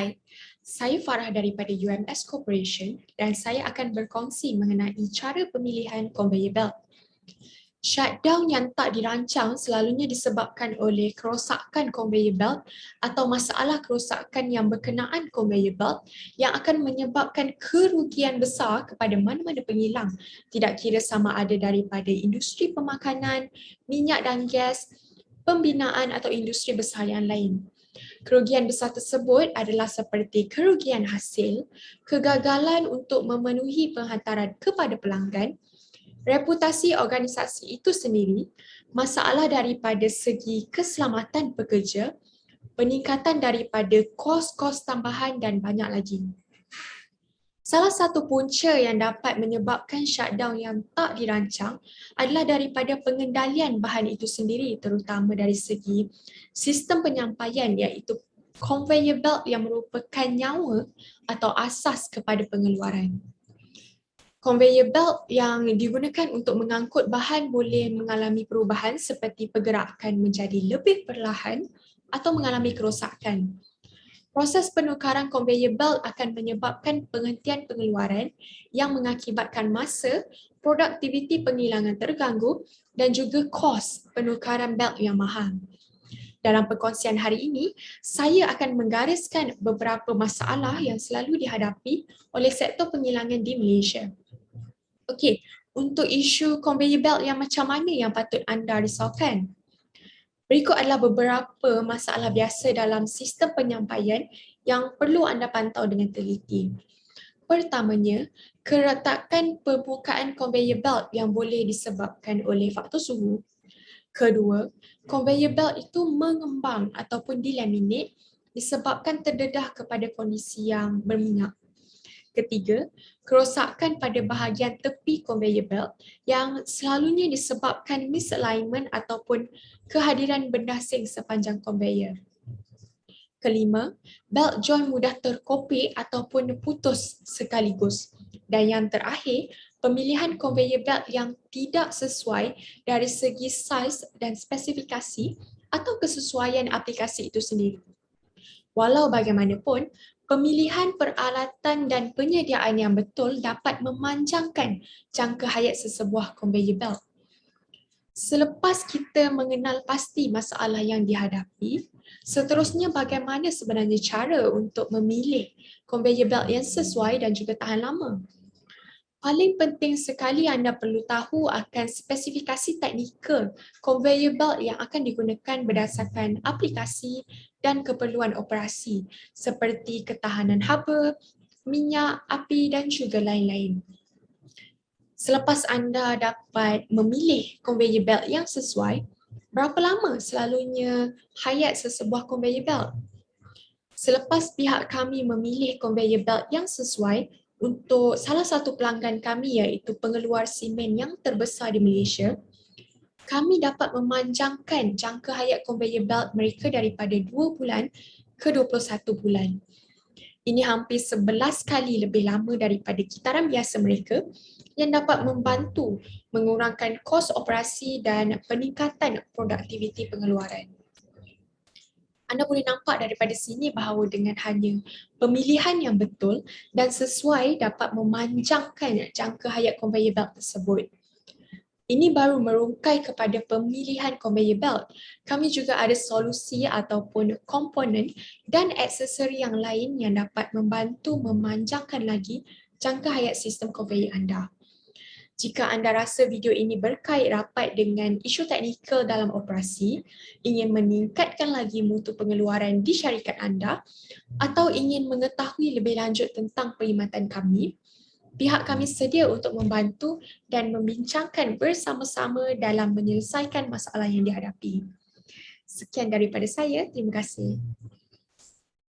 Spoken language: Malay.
Hai, saya Farah daripada UMS Corporation dan saya akan berkongsi mengenai cara pemilihan conveyor belt. Shutdown yang tak dirancang selalunya disebabkan oleh kerosakan conveyor belt atau masalah kerosakan yang berkenaan conveyor belt yang akan menyebabkan kerugian besar kepada mana-mana pengilang. Tidak kira sama ada daripada industri pemakanan, minyak dan gas, pembinaan atau industri besar yang lain. Kerugian besar tersebut adalah seperti kerugian hasil, kegagalan untuk memenuhi penghantaran kepada pelanggan, reputasi organisasi itu sendiri, masalah daripada segi keselamatan pekerja, peningkatan daripada kos-kos tambahan dan banyak lagi. Salah satu punca yang dapat menyebabkan shutdown yang tak dirancang adalah daripada pengendalian bahan itu sendiri terutama dari segi sistem penyampaian iaitu conveyor belt yang merupakan nyawa atau asas kepada pengeluaran. Conveyor belt yang digunakan untuk mengangkut bahan boleh mengalami perubahan seperti pergerakan menjadi lebih perlahan atau mengalami kerosakan. Proses penukaran conveyor belt akan menyebabkan penghentian pengeluaran yang mengakibatkan masa, produktiviti penghilangan terganggu dan juga kos penukaran belt yang mahal. Dalam perkongsian hari ini, saya akan menggariskan beberapa masalah yang selalu dihadapi oleh sektor penghilangan di Malaysia. Okey, untuk isu conveyor belt yang macam mana yang patut anda risaukan? Berikut adalah beberapa masalah biasa dalam sistem penyampaian yang perlu anda pantau dengan teliti. Pertamanya, keretakan permukaan conveyor belt yang boleh disebabkan oleh faktor suhu. Kedua, conveyor belt itu mengembang ataupun dilaminate disebabkan terdedah kepada kondisi yang berminyak. Ketiga, kerosakan pada bahagian tepi conveyor belt yang selalunya disebabkan misalignment ataupun kehadiran benda asing sepanjang conveyor. Kelima, belt joint mudah terkopik ataupun putus sekaligus. Dan yang terakhir, pemilihan conveyor belt yang tidak sesuai dari segi saiz dan spesifikasi atau kesesuaian aplikasi itu sendiri. Walau bagaimanapun, pemilihan peralatan dan penyediaan yang betul dapat memanjangkan jangka hayat sesebuah conveyor belt. Selepas kita mengenal pasti masalah yang dihadapi, seterusnya bagaimana sebenarnya cara untuk memilih conveyor belt yang sesuai dan juga tahan lama? Paling penting sekali anda perlu tahu akan spesifikasi teknikal conveyor belt yang akan digunakan berdasarkan aplikasi dan keperluan operasi seperti ketahanan haba, minyak, api dan juga lain-lain. Selepas anda dapat memilih conveyor belt yang sesuai, berapa lama selalunya hayat sesebuah conveyor belt? Selepas pihak kami memilih conveyor belt yang sesuai untuk salah satu pelanggan kami iaitu pengeluar simen yang terbesar di Malaysia, kami dapat memanjangkan jangka hayat conveyor belt mereka daripada 2 bulan ke 21 bulan. Ini hampir 11 kali lebih lama daripada kitaran biasa mereka yang dapat membantu mengurangkan kos operasi dan peningkatan produktiviti pengeluaran. Anda boleh nampak daripada sini bahawa dengan hanya pemilihan yang betul dan sesuai dapat memanjangkan jangka hayat conveyor belt tersebut. Ini baru merungkai kepada pemilihan conveyor belt. Kami juga ada solusi ataupun komponen dan aksesori yang lain yang dapat membantu memanjangkan lagi jangka hayat sistem conveyor anda. Jika anda rasa video ini berkait rapat dengan isu teknikal dalam operasi, ingin meningkatkan lagi mutu pengeluaran di syarikat anda atau ingin mengetahui lebih lanjut tentang perkhidmatan kami, pihak kami sedia untuk membantu dan membincangkan bersama-sama dalam menyelesaikan masalah yang dihadapi. Sekian daripada saya. Terima kasih.